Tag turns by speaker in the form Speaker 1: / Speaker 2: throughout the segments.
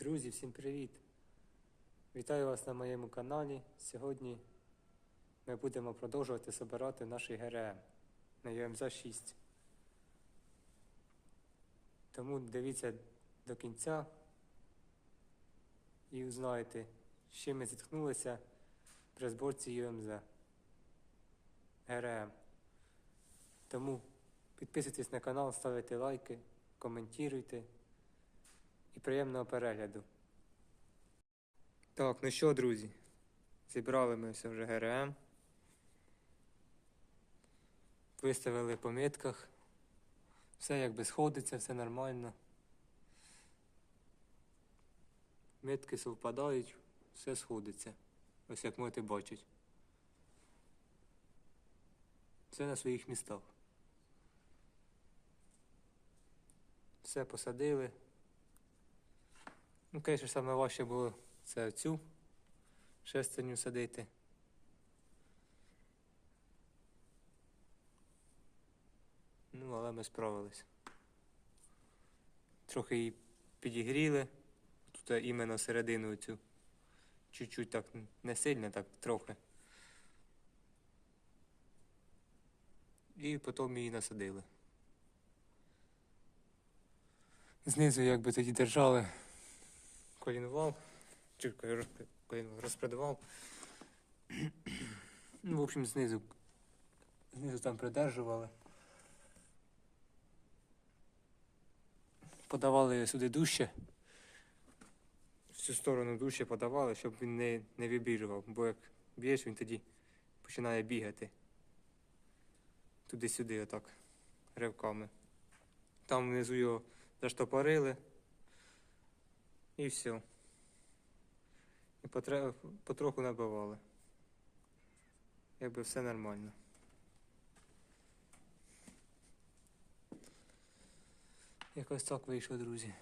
Speaker 1: Друзі, всім привіт! Вітаю вас на моєму каналі. Сьогодні ми будемо продовжувати збирати наш ГРМ на ЮМЗ 6. Тому дивіться до кінця і узнаєте, з чим ми зіткнулися при зборці ЮМЗ ГРМ. Тому підписуйтесь на канал, ставте лайки, коментуйте і приємного перегляду. Так, ну що, друзі, зібрали ми все вже ГРМ. Виставили по мітках. Все якби сходиться, все нормально. Мітки совпадають, все сходиться. Ось як можете бачити. Все на своїх містах. Все посадили. Ну, звісно, саме важче було це цю шестерню садити. Ну, але ми справились. Трохи її підігріли. Тут іменно середину цю. Чуть-чуть так не сильно, так трохи. І потім її насадили. Знизу якби тоді держали колінвал, чи розп- колін- Ну, в общем, знизу, знизу там придержували. Подавали сюди дужче. Всю сторону дужче подавали, щоб він не, не вибіжував, бо як б'єш, він тоді починає бігати. Туди-сюди, отак, ривками. Там внизу його заштопорили. І все. І потроху набивали. Якби все нормально. Якось так вийшло, друзі.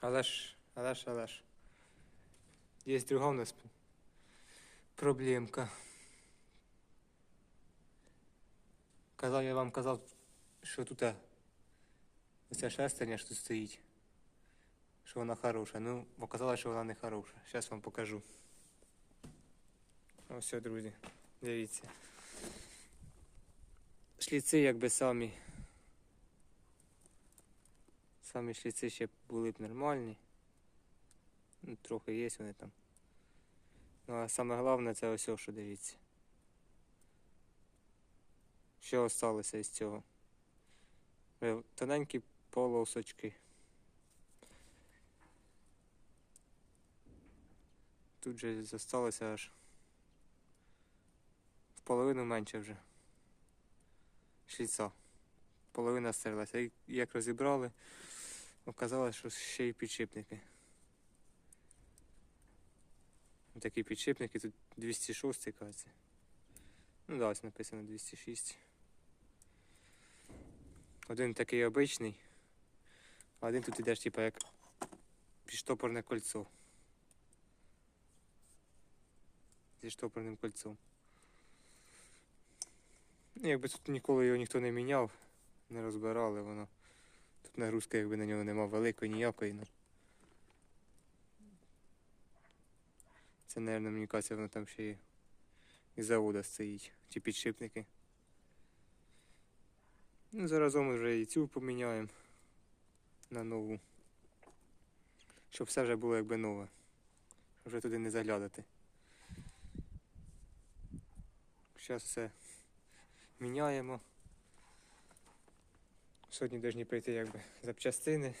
Speaker 1: Але ж, але ж, але ж. Є друга у нас проблемка. Казав, я вам казав, що тут оця шестерня, що тут стоїть, що вона хороша. Ну, оказалось, що вона не хороша. Зараз вам покажу. Ось все, друзі, дивіться. Шліци якби самі. Самі шліци ще були б нормальні. Ну, трохи є вони там. Ну, а саме головне це ось, що дивіться. Що осталося із цього? Е, Тоненькі полосочки. Тут же зосталося аж в половину менше вже. Шліця. Половина стерлася. Як розібрали, оказалось, що ще й підшипники. Такі підшипники, тут 206 кажеться. Ну да, написано 206. Один такий обичний, а один тут ідеш, типа як підштопорне кольцо. Зі штопорним кольцом. Ну, Якби тут ніколи його ніхто не міняв, не розбирали, воно. Тут нагрузка якби на нього нема великої ніякої. Ну. Це, мабуть, мені кажеться, воно там ще і із завода стоїть, ті підшипники. Ну, заразом вже і цю поміняємо на нову. Щоб все вже було якби нове. Щоб вже туди не заглядати. Зараз все міняємо. Сьогодні повинні прийти якби запчастини.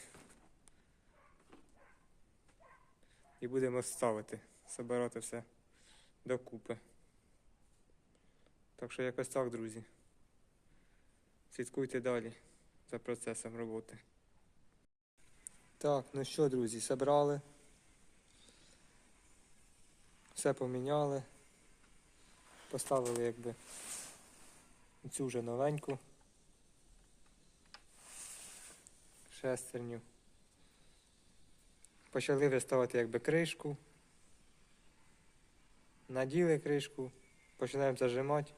Speaker 1: І будемо ставити, збирати все докупи. Так що якось так, друзі. Слідкуйте далі за процесом роботи. Так, ну що, друзі, зібрали. Все поміняли. Поставили якби цю вже новеньку. Шестерню. Почали виставити якби кришку. Наділи кришку, починаємо зажимати.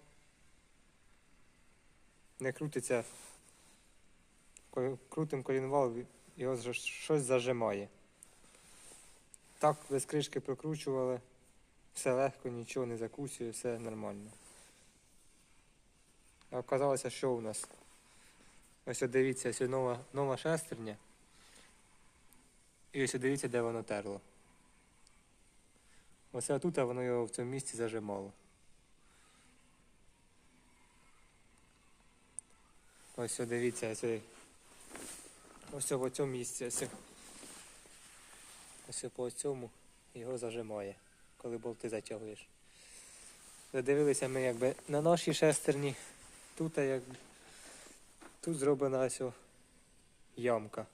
Speaker 1: Не крутиться крутим колінвал, його щось зажимає. Так, без кришки прокручували, все легко, нічого не закусує, все нормально. А оказалося, що у нас? Ось дивіться, ось нова, нова шестерня. І ось дивіться, де воно терло. Оце тут воно його в цьому місці зажимало. Ось дивіться, ось, ось в цьому місці. Ось, ось по цьому його зажимає, коли болти затягуєш. Задивилися ми якби на нашій шестерні. Тут, якби, тут зроблена ось ямка.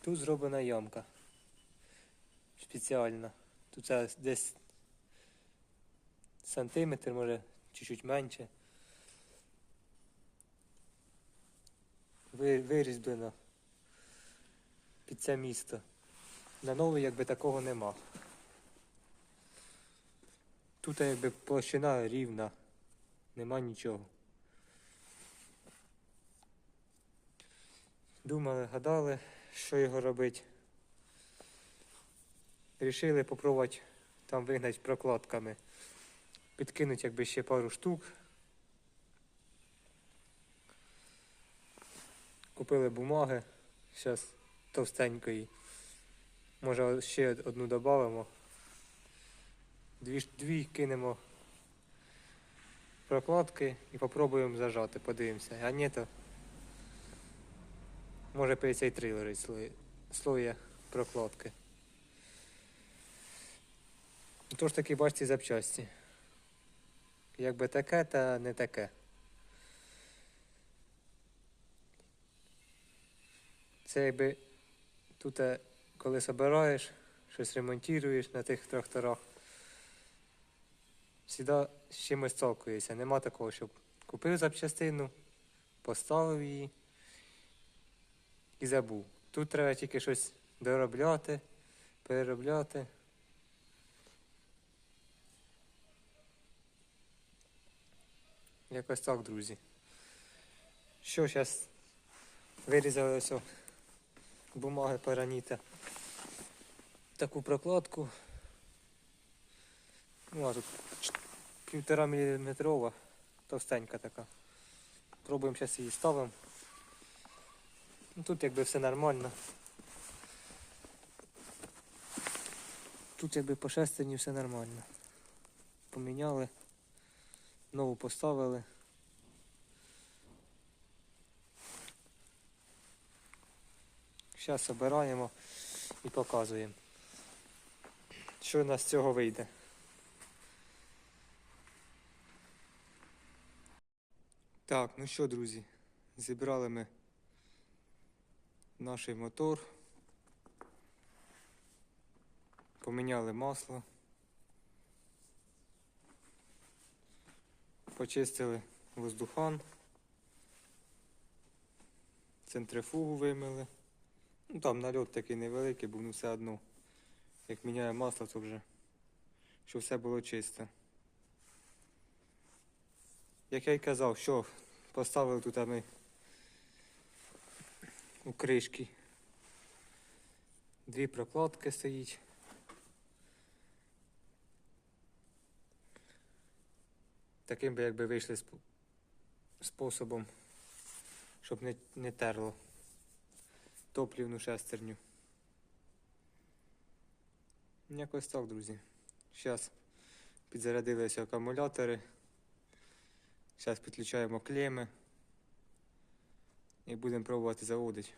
Speaker 1: Тут зроблена ямка. Спеціальна. Тут це десь сантиметр, може, чуть-чуть менше. Ви- Вирізблено під це місто. На новий якби такого нема. Тут якби площина рівна, нема нічого. Думали, гадали, що його робити. Рішили попробувати там вигнати прокладками. Підкинуть якби ще пару штук. Купили бумаги, зараз товстенької. Може ще одну додамо. Дві, дві кинемо прокладки і попробуємо зажати, подивимося. А ні, то може 53 лежить слоя прокладки. Тож таки бачите запчасті. Якби таке, та не таке. Це якби тут, е, коли собираєш, щось ремонтуєш на тих тракторах, завжди з чимось сталкуєшся. Нема такого, щоб купив запчастину, поставив її і забув. Тут треба тільки щось доробляти, переробляти. Якось так, друзі. Що зараз вирізали ось бумаги параніта. Таку прокладку. Ну, а тут півтора міліметрова, товстенька така. Пробуємо зараз її ставимо. Ну, тут якби все нормально. Тут якби по шестерні все нормально. Поміняли, нову поставили. Зараз обираємо і показуємо, що у нас з цього вийде. Так, ну що, друзі, зібрали ми наш мотор, поміняли масло, почистили воздухан, центрифугу вимили. Ну там нальот такий невеликий, був ну все одно. Як міняє масло, то вже щоб все було чисте. Як я й казав, що поставили тут ми у кришки. Дві прокладки стоїть. Таким би якби вийшли сп- способом, щоб не, не терло топлівну шестерню. Якось так, друзі. Зараз підзарядилися акумулятори. Зараз підключаємо клеми і будемо пробувати заводити.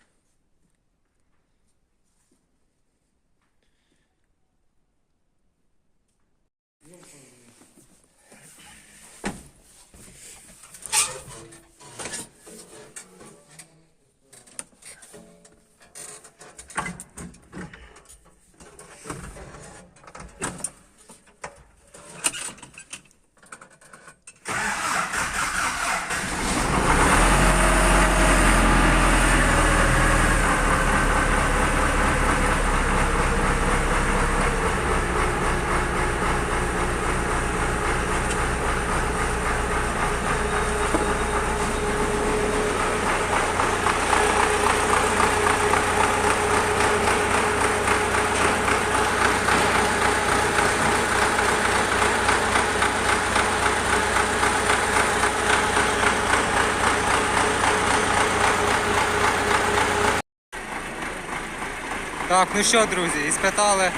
Speaker 1: Ну що, друзі, і спитали,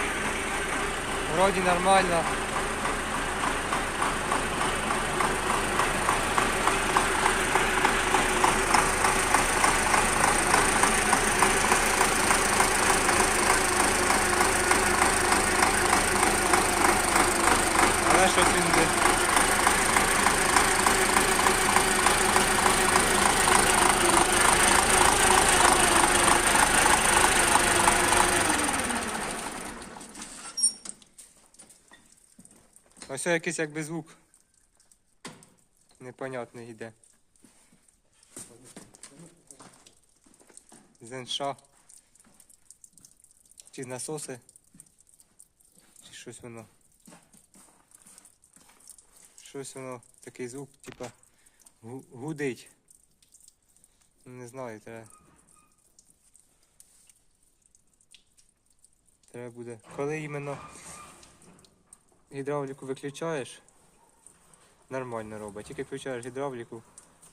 Speaker 1: Вроді нормально. Але щось він не. Ось якийсь якби звук. Непонятний йде. Зенша. Чи насоси. Чи щось воно. Щось воно, такий звук, типа гудить. Не знаю, треба. Треба буде. Коли іменно гідравліку виключаєш, нормально робить. Тільки включаєш гідравліку,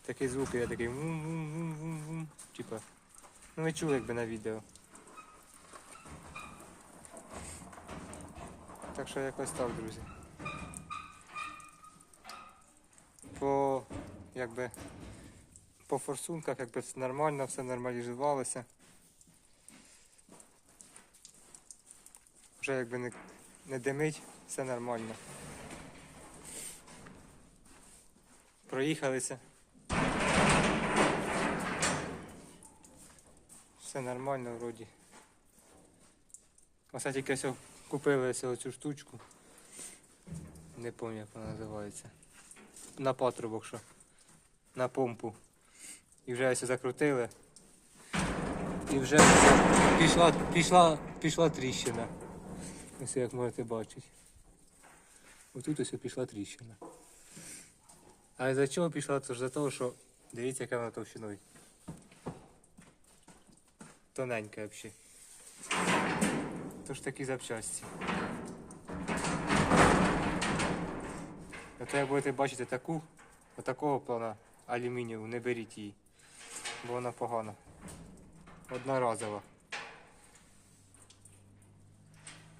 Speaker 1: такий звук іде такий вум-вум-вум-вум-вум. Типа. Ну ви чули якби на відео. Так що якось так, друзі. По якби по форсунках якби все нормально, все нормалізувалося. Вже якби не, не димить, все нормально. Проїхалися. Все нормально вроді. Оце тільки ось купили ось цю штучку. Не пам'ятаю, як вона називається. На патрубок що. На помпу. І вже ось закрутили. І вже пішла, пішла, пішла тріщина. Ось як можете бачити. Отут ось пішла тріщина. А за чого пішла? Це ж за того, що дивіться, яка вона товщиною. Тоненька взагалі. Тож такі запчасті. Як будете бачити таку, отакого плана алюмінієву, не беріть її, бо вона погана. Одноразова.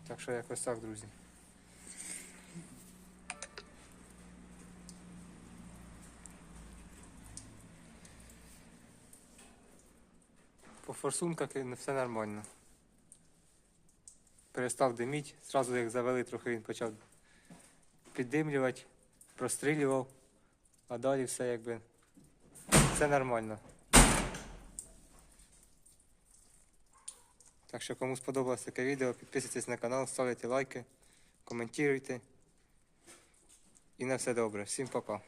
Speaker 1: Так що якось так, друзі. По форсунках все нормально. Перестав диміть, зразу як завели, трохи він почав піддимлювати, прострілював, а далі все якби все нормально. Так що кому сподобалось таке відео, підписуйтесь на канал, ставте лайки, коментуйте. І на все добре. Всім па-па.